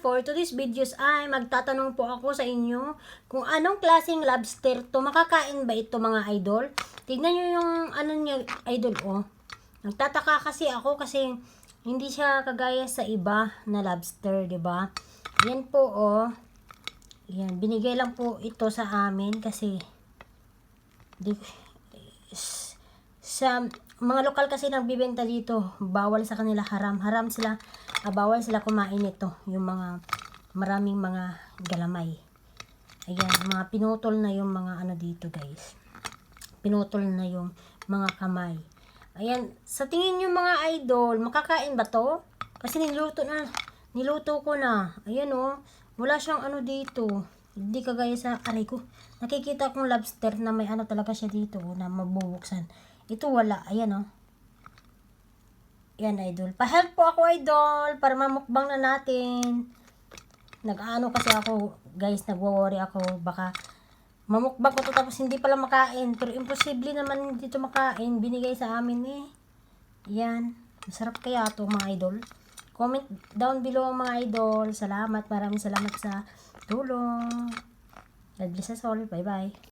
for today's videos ay magtatanong po ako sa inyo kung anong klaseng lobster to. Makakain ba ito mga idol? Tignan nyo yung ano niya idol oh. Nagtataka kasi ako kasi hindi siya kagaya sa iba na lobster, 'di ba? Yan po oh. Yan, binigay lang po ito sa amin kasi di, sa mga lokal kasi nagbibenta dito, bawal sa kanila haram. Haram sila, ah, bawal sila kumain ito. Yung mga maraming mga galamay. Ayan, mga pinutol na yung mga ano dito guys. Pinutol na yung mga kamay. Ayan, sa tingin nyo mga idol, makakain ba to? Kasi niluto na, niluto ko na. Ayan oh, wala siyang ano dito. Hindi kagaya sa, aray ko, nakikita kong lobster na may ano talaga siya dito oh, na mabubuksan. Ito wala, ayan oh. Yan idol. Pa-help po ako idol para mamukbang na natin. Nag-ano kasi ako, guys, nagwo-worry ako baka mamukbang ko to tapos hindi pala makain. Pero imposible naman hindi to makain. Binigay sa amin eh. Yan. Masarap kaya to mga idol. Comment down below mga idol. Salamat. Maraming salamat sa tulong. God bless us all. Bye bye.